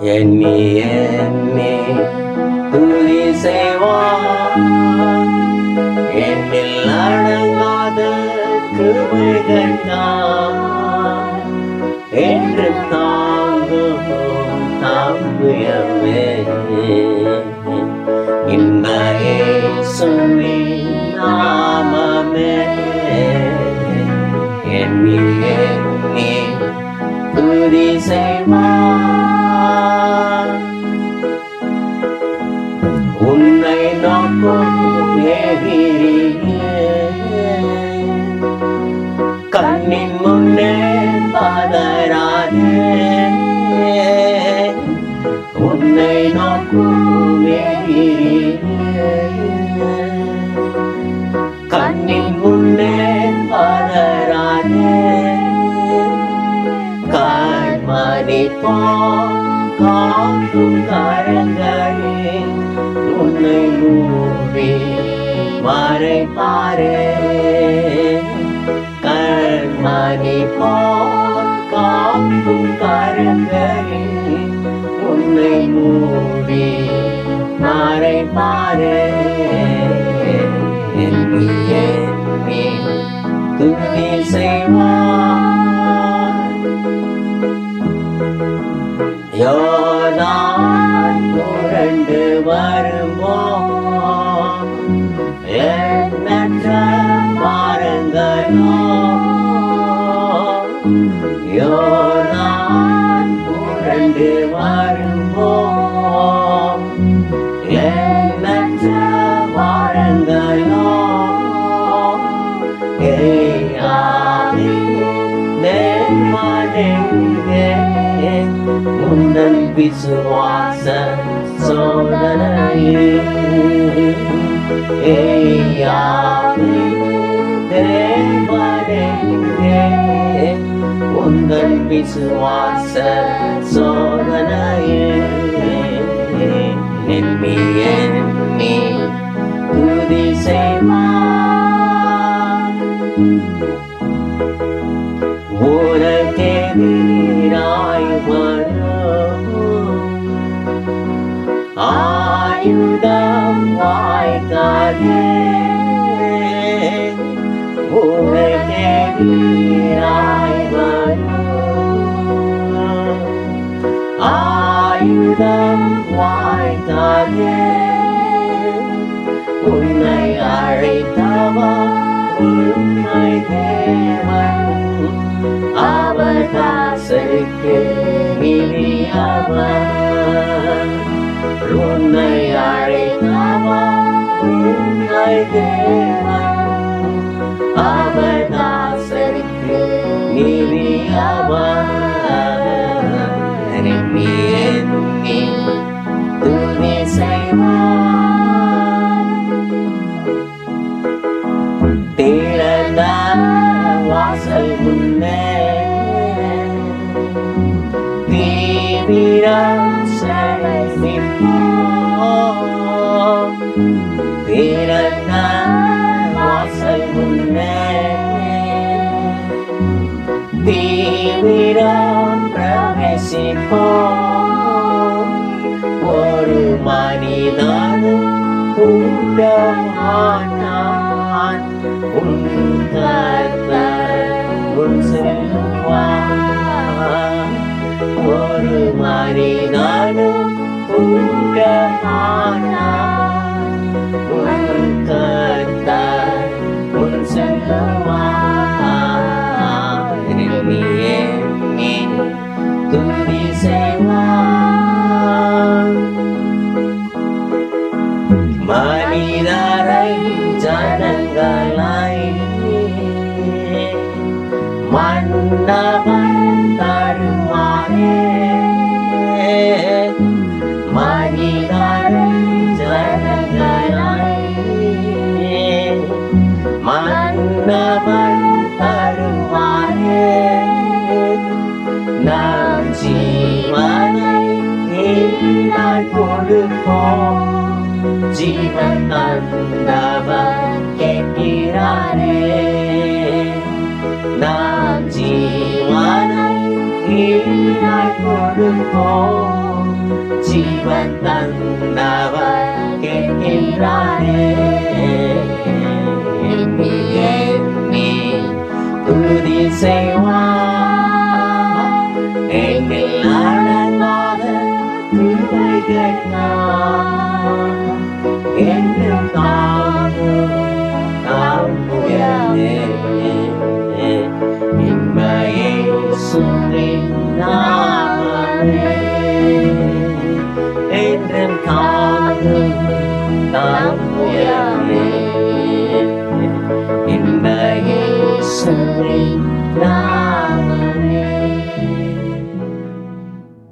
எண்ணி எண்ணி துதி செய்வார் என்னில் அடங்காத கிருபைகள் தான். என்று தாங்கும் தாங்குயமே கண்ணின் முன்னே பதறாதே உன்னை நோக்கும் எதிரியே கண்ணின் முன்னே பதறாதே கண்மணி காக்கும் கரங்களே உன்னை மூடி மறைப்பாரே கண்மணி காக்கும் கரங்களே உன்னை மூடி மாறை. எண்ணி எண்ணி துதி செய்வார் வருமோ எண்ணற்ற பாருங்களோ உந்தன் விசுவாச சோதனையே ஏயாவே தேவனே உந்தன் விசுவாச சோ ஆயுதம் வாய்க்காதே உன்னை அழைத்தவா உண்மை தேவன் அவர் தாசருக்கு இனியவர் உன்னை அழைத்தவா உண்மை தேவன் தீவிரம் செழிப்போம் திறந்த வாசல் முன்னே தீவிரம் பிரவேசிப்போம் ஒரு மனிதனும் கூட மாட்டான் உன் கர்த்தர் உன் செல்வான் ஒரு மனிதனும் கூட மாட்டான் உன் கர்த்தர் உன் செல்வான் எண்ணி எண்ணி மனிதரை ஜனங்களை மன்னவன் மன்னவன் தருமாறே நாம் ஜீவனை ஈடாய் கொடுப்போம். ஜீவன் தந்தவர் கொடுப்போம் ஜீவன் தந்தவர் கேட்கின்றாரே எண்ணி எண்ணி துதி செய்வார் எண்ணில் அடங்காத கிருபைகள் நான் என்றும் 南无阿弥